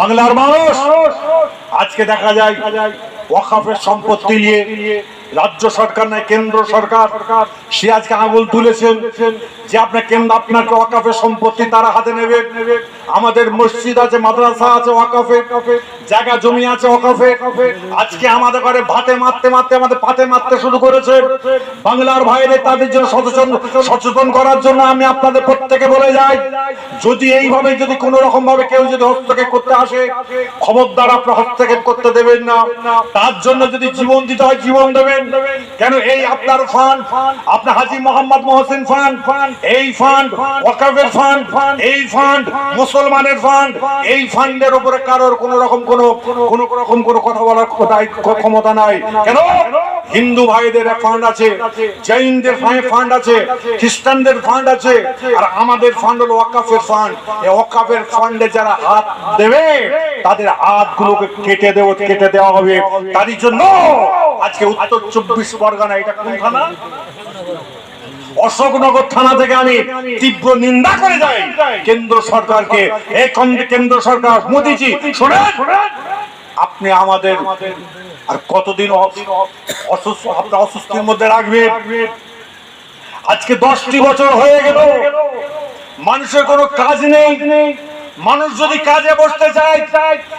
বাংলার মানুষ। আজকে দেখা যায় ওয়াকাফের সম্পত্তি নিয়ে রাজ্য সরকার নয় কেন্দ্র সরকার। সে আজকে আঙুল তুলেছেন যে আপনার কেন্দ্র আপনার ওয়াকাফের সম্পত্তি তারা হাতে নেবে। আমাদের মসজিদ আছে মাদ্রাসা আছে ওয়াকাফে। জায়গা জমি আছে ওয়াকাফে আজকে আমাদের ঘরে ভাতে মারতে মারতে আমাদের পাতে মারতে শুরু করেছে। বাংলার ভাইরে তাদের জন্য সচেতন সচেতন করার জন্য আমি আপনাদের প্রত্যেকে বলে যাই, যদি এইভাবে যদি কোনো রকম ভাবে কেউ যদি হস্তক্ষেপ করতে আসে, খবরদার আপনার হস্তক্ষেপ করতে দেবেন না। তার জন্য যদি জীবন দিতে হয়, জীবন দেবেন। কেন এই আপনার ফান্ড? আপনার হাজি মোহাম্মদ মহসিন ফান্ড। এই ফান্ড ওয়াকাফের ফান্ড। এই ফান্ড মুসলমানের ফান্ড। এই ফান্ডের উপরে কারোর কোন রকম কোন কোন রকম কোন কথা বলার ক্ষমতা নাই হিন্দু ভাইদের ফান্ড আছে, জৈনদের ফান্ড আছে, খ্রিস্টানদের ফান্ড আছে, আর আমাদের ফান্ড হলো ওয়াকাফের ফান্ড এই ফান্ডে যারা হাত দেবে, তাদের হাতগুলোকে কেটে দেবো, কেটে দেওয়া হবে। তারই জন্য আজকে উত্তর চব্বিশ পরগনা, এটা কোন অশোকনগর থানা থেকে আমি তীব্র নিন্দা করে যাই। কেন্দ্র সরকারকে এই কেন্দ্র- সরকার, মোদিজি আপনি আমাদের আর কতদিন অসুস্থ আপনার অসুস্থির মধ্যে রাখবেন। আজকে দশটি বছর হয়ে গেল। মানুষের কোনো কাজ নেই। মানুষ যদি কাজে বসতে চায়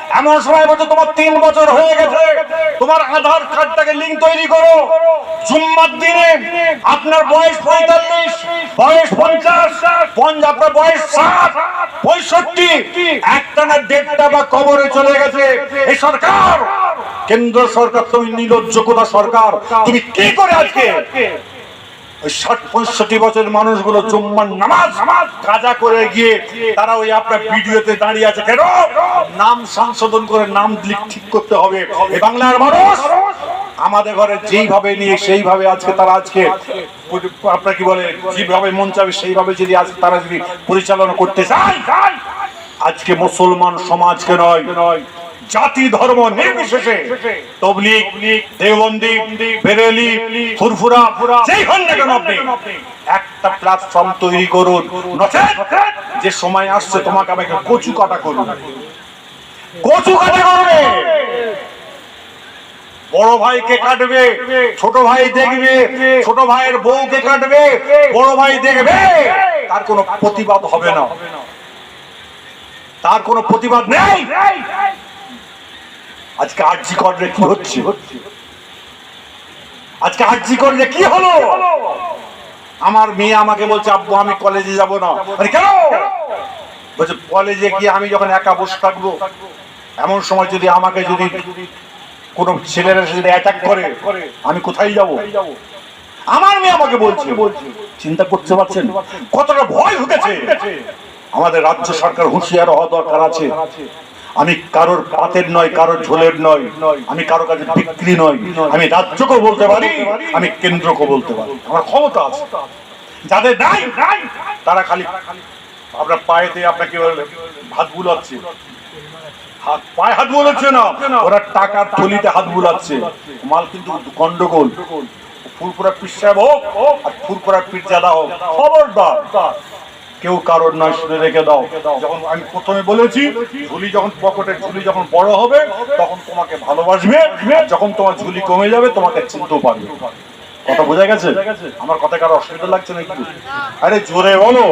এমন সময় বলছে, তোমার তিন বছর হয়ে গেছে। তোমার আধার কার্ডটাকে লিঙ্ক তৈরি করো। জুম্মার দিনে আপনার বয়স পঁয়তাল্লিশ, বয়স পঞ্চাশ পঞ্চ- আপনার বয়স ষাট, পঁয়ষট্টি। একটা না দেড়টা বা কবরে চলে গেছে। এই সরকার, কেন্দ্র সরকার তুমি নির্লজ্জ সরকার, তুমি কি করে আজকে ওই ষাট, পঁয়ষট্টি বছরের মানুষগুলো জুম্মার নামাজ নামাজ কাজা করে গিয়ে তারা ওই আপনার ভিডিওতে দাঁড়িয়ে আছে। কেন? নাম সংশোধন করে নাম ঠিক করতে হবে। এই বাংলার মানুষ আমাদের ঘরে যেইভাবে নিয়ে সেইভাবে আজকে তারা আজকে আপনার কি বলে, যেভাবে মন চাবে সেইভাবে যদি আজকে তারা যদি পরিচালনা করতে চায়, আজকে মুসলমান সমাজকে নয় জাতি, ধর্ম নির্বিশেষে তবলিগ, দেওবন্দি, বেরেলি, ফুরফুরা, যেই হন না কেন আপনি, একটা প্ল্যাটফর্ম তৈরি করুন। যে সময় আসছে, তোমাকে আমাকে কচু কাটা করুন। কচু কাটা করবে। বড় ভাইকে কাটবে, ছোট ভাই দেখবে, ছোট ভাইয়ের বউকে কাটবে, বড় ভাই দেখবে। তার কোনো প্রতিবাদ হবে না। তার কোনো প্রতিবাদ নেই। আজকে আর্জি করলে কি হচ্ছে? আজকে আর্জি করলে কি হলো? আমার মেয়ে আমাকে বলছে, আব্বু, আমি কলেজে যাব না। কেন? বলছে কলেজে গিয়ে আমি যখন একা বসে থাকব, এমন সময় যদি আমাকে যদি কোন ছেলেরা যদি অ্যাটাক করে, আমি কোথায় যাব? আমার মেয়ে আমাকে বলছে, চিন্তা করতে পারছেন? কতটা ভয় ঢুকেছে? আমাদের রাজ্য সরকার হুঁশিয়ার হওয়া দরকার আছে। আমি কারোর পাতের নয়, কারোর ঝোলের নয়, আমি কারোর কাছে বিক্রি নয়, আমি রাজ্যকেও বলতে পারি, আমি কেন্দ্রকেও বলতে পারি। আমার ক্ষমতা আছে। যাদের নাই, তারা খালি আপনার পায়েতে আপনাকে হাত বুলাচ্ছে। হাত, পায়ে হাত না, ওরা হাত বুলাচ্ছে। মাল কিন্তু গন্ডগোল। ফুরপুরা পীর হোক আর ফুরপুরা পীর জাদা হোক, খবরদার। কেউ কারোর নয় শুনে রেখে দাও। যখন আমি প্রথমে বলেছি, ঝুলি যখন পকেটের ঝুলি যখন বড় হবে, তখন তোমাকে ভালোবাসবে। যখন তোমার ঝুলি কমে যাবে, তোমাকে চিনতেও পারবে। কথা বোঝা গেছে? আমার কথা কারও অসুবিধা লাগছে নাকি? আরে জোরে বলো।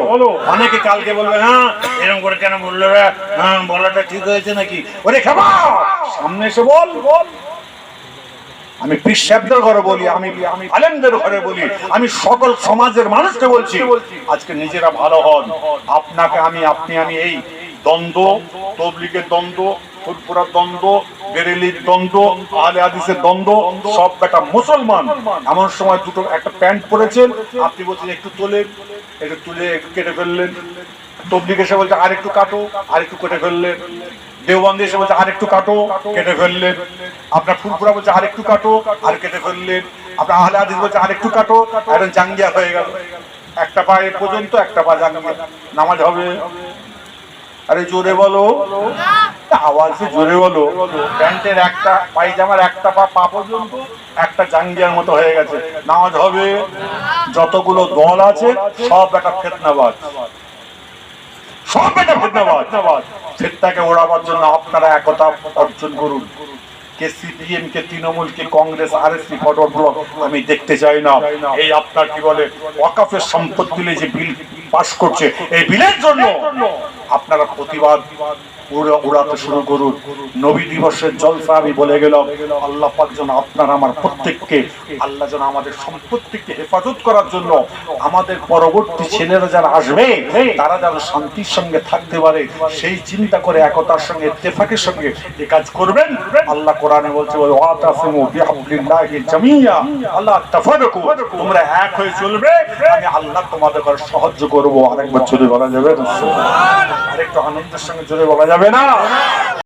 অনেকে কালকে বলবে হ্যাঁ এরকম করে কেন বললে? হ্যাঁ বলাটা ঠিক হয়েছে নাকি? ওরে খাবা সামনে এসে বল বল। আমি সাহেবদের ঘরে বলি, আমি আমি আলেমদের ঘরে বলি, আমি সকল সমাজের মানুষকে বলছি, আজকে নিজেরা ভালো হন। আপনাকে আমি, আপনি আমি এই দ্বন্দ্ব, তবলিগের দ্বন্দ্ব ফুরফুরার দ্বন্দ্ব দ্বন্দ্ব আলে হাদিসের দ্বন্দ্ব, সব একটা মুসলমান। এমন সময় দুটো, একটা প্যান্ট পরেছেন আপনি বলছেন, একটু একটু তুলে কেটে ফেললেন। এসে বলছে কাটো, আর একটু কেটে ফেললেন। দেওবন্দি এসে বলছে আর একটু কাটো, কেটে ফেললেন আপনার ফুরফুরা বলছে আর একটু কাটো, আর কেটে ফেললেন আপনার আহলে হাদিস বলছে আর একটু কাটো। এখন জাঙ্গিয়া হয়ে গেল। একটা পা এ পর্যন্ত একটা পা জাঙ্গিয়া। নামাজ হবে? আরে জোরে বলো। আওয়াজে জোরে বলো। প্যান্টের একটা, পায়জামার একটা পা পা পর্যন্ত একটা জাঙ্গিয়ার মতো হয়ে গেছে। নামাজ হবে? যতগুলো দল আছে, সব একটা ফেতনাবাদ সব একটা ফেতনাবাদ ফেরতাকে ওড়াবার জন্য আপনারা একতা অর্জন করুন। কে সিপিএম, কে তৃণমূল, কে Congress R S P bloc, আমি দেখতে চাই না। এই আপনার কি বলে, ওয়াকাফের দিলে যে বিল পাস করছে, এই বিলের জন্য আপনারা প্রতিবাদ উড়া- উড়াতে শুরু করুন। নবী দিবসের জলসা আমি বলে গেলাম, আল্লাহ পাক যেন আপনার, আমার প্রত্যেককে, আল্লাহ যেন আমাদের সম্পত্তিকে হেফাজত করার জন্য আমাদের পরবর্তী ছেলেরা যারা আসবে, তারা যেন শান্তির সঙ্গে থাকতে পারে। সেই চিন্তা করে একতার সঙ্গে, ইত্তেফাকের সঙ্গে এই কাজ করবেন। আল্লাহ কোরআনে বলছে আল্লাহ তোমরা এক হয়ে চলবে, আমি আল্লাহ তোমাদের সাহায্য করব। আরেকবার জোরে বলা যাবে আরেকটু আনন্দের সঙ্গে জোরে বলা যাবে না?